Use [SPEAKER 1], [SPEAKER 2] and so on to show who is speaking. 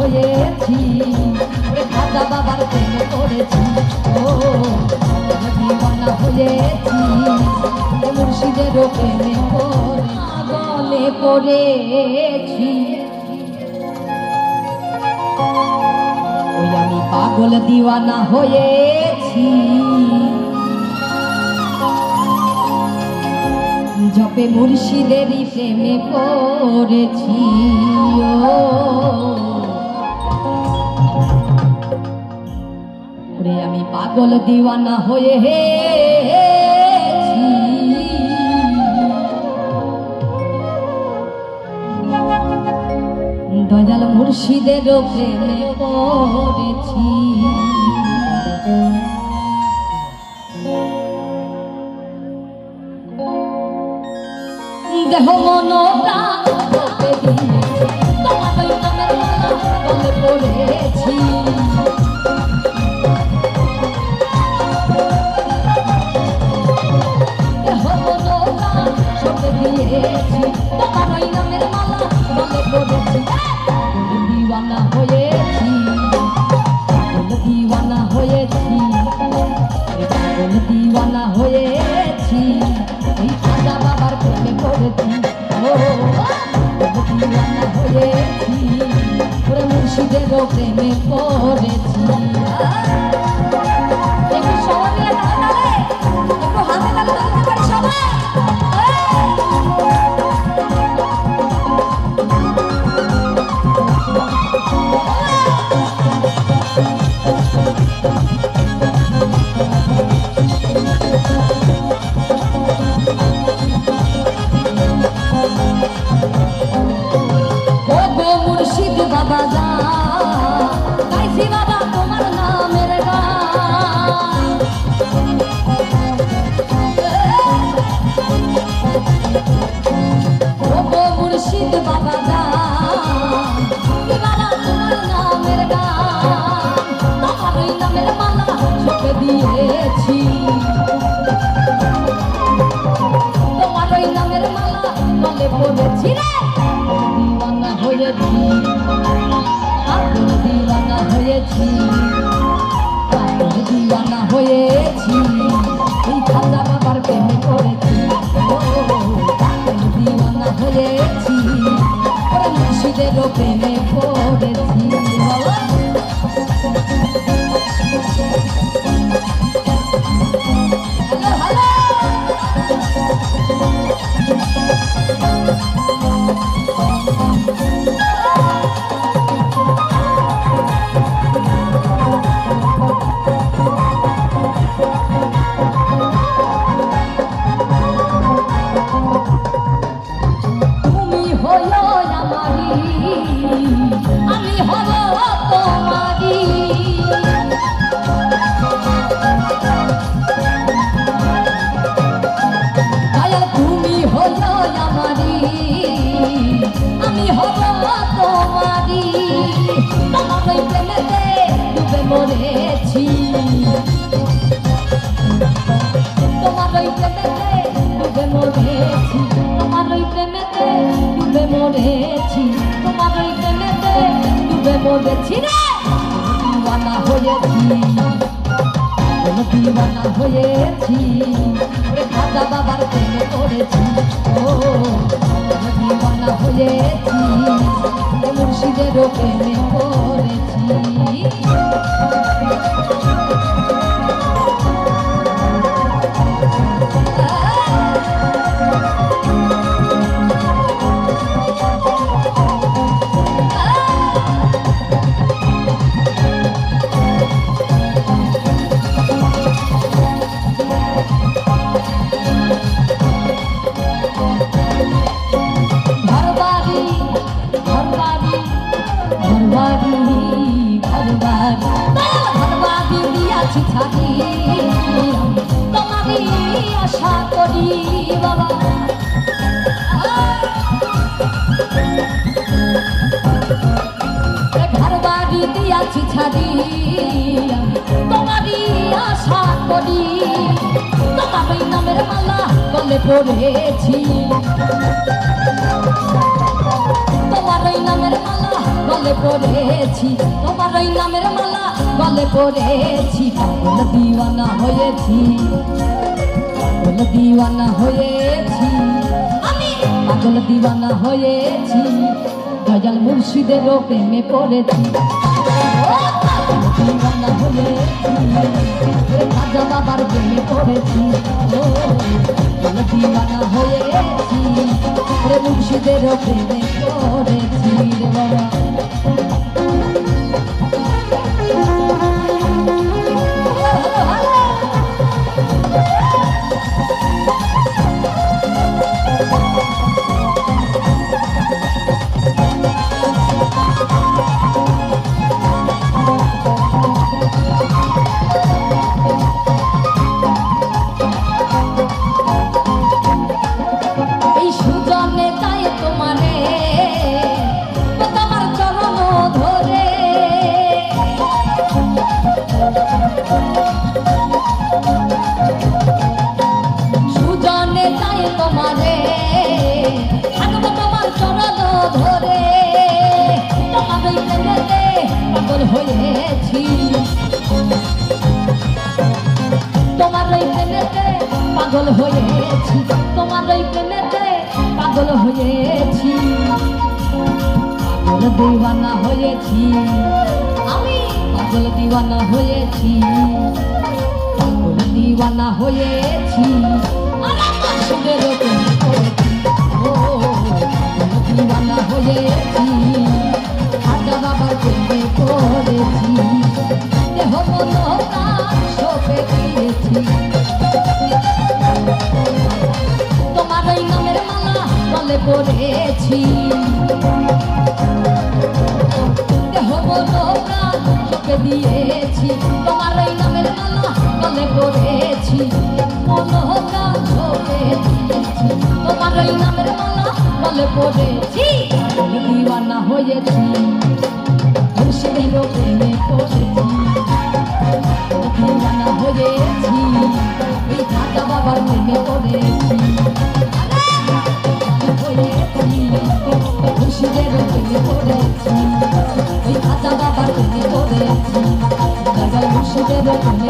[SPEAKER 1] হয়েছি। ওরে দাদা বাবার প্রেম করেছি ও দিবানা হয়েছি। মুর্শিদের প্রেমে পড়েছি। আমি পাগল দিওয়ানা হয়েছি। জপে মুর্শিদেরই প্রেমে পড়েছি, ও। ওরে আমি পাগল দিওয়ানা হয়ে হে দয়াল মুর্শিদের প্রেমে পড়েছি। দেহ মন প্রাণ তোমার পড়েছি। হয়েছি ওরা মুর্শিদের প্রেমে Bye-bye. হয়েছি। এই খাজা বাবার প্রেমে পড়েছি দিওয়ানা হয়েছি। মুর্শিদেরও প্রেমে পড়েছি। বাবা হয়েছি রে দিওয়ানা হয়েছি কোনো দিওয়ানা হয়েছি ওরে দাদা মুর্শিদেরও প্রেমে পড়েছি। আছি ছাড়ি তোমারই আশা করি তোমারই নামের মালা গলে পড়েছি তোমারই নামের মালা গলে পড়েছি। তোমারই নামের মালা গলে পড়েছি। দিওয়ানা হয়েছি। পাগল দিওয়ানা হয়েছি। আমি পাগল দিওয়ানা হয়েছি। গজল মুর্শিদের প্রেমে পড়েছি। দিওয়ানা হয়েছি। খাজা বাবার প্রেমে পড়েছি। পাগল দিওয়ানা হয়েছি। রে মুর্শিদের প্রেমে পড়েছি রে বাবা। তোমারে। থাকব ধরে। তোমার প্রেমেতে পাগল হয়েছি। তোমার ওই প্রেমেতে পাগল হয়েছি। তোমার ওই প্রেমেতে পাগল হয়েছি। পাগল দিওয়ানা হয়েছি। পাগল দিওয়ানা হয়েছি। পাগল দিওয়ানা হয়েছি। আমার পছন্দের মোরাই নামের মালা মালে পড়েছি দিওয়ানা হয়েছি খুশির প্রেমে পড়েছি দিওয়ানা হয়েছি এই দাদা বাবার প্রেমে পড়েছি খুশিদের প্রেমে পড়েছি ওই দাদা বাবার প্রেমে পড়েছি দাদা খুশিদের প্রেমে